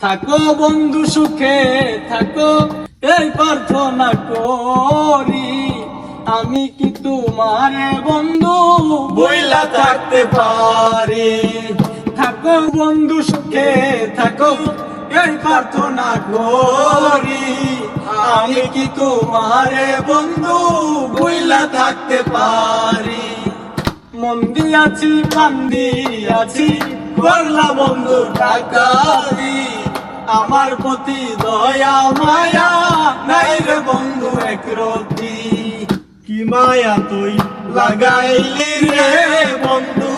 থাকো বন্ধু সুখে, থাকো, এই প্রার্থনা করি। আমি কি তোমার বন্ধু বইলা থাকতে পারি? থাকো বন্ধু সুখে, থাকো, এই প্রার্থনা করি। আমি কি তোমার বন্ধু বইলা থাকতে পারি? মন দিয়াছি, কান দিয়াছি করলা বন্ধু টাকারি আমার প্রতি দয়া, মায়া, নাই রে বন্ধু, এক রতি। কি মায়া তুই লাগাইলি রে বন্ধু?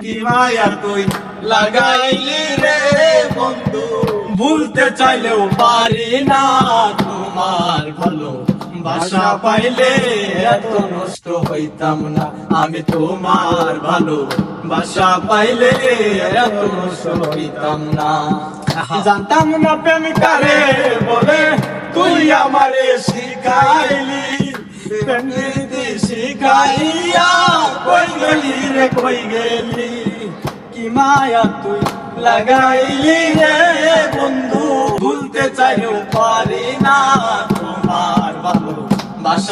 কি মায়া তুই লাগাইলি রে বন্ধু? ভুলতে চাইলেও পারি না তোমার ভালো বাসা পাইলে এত হইতাম না। আমি তোমার ভালো বাসা পাইলে এত হইতাম না। জানতাম না প্রেম কারে বলে তুই আমারে শিখাইলি প্রেম শিখাইয়া কই গেলি রে কই গেলি? কি মায়া তুই লাগাইলি রে বন্ধু ভুলতে চাইও পারি না।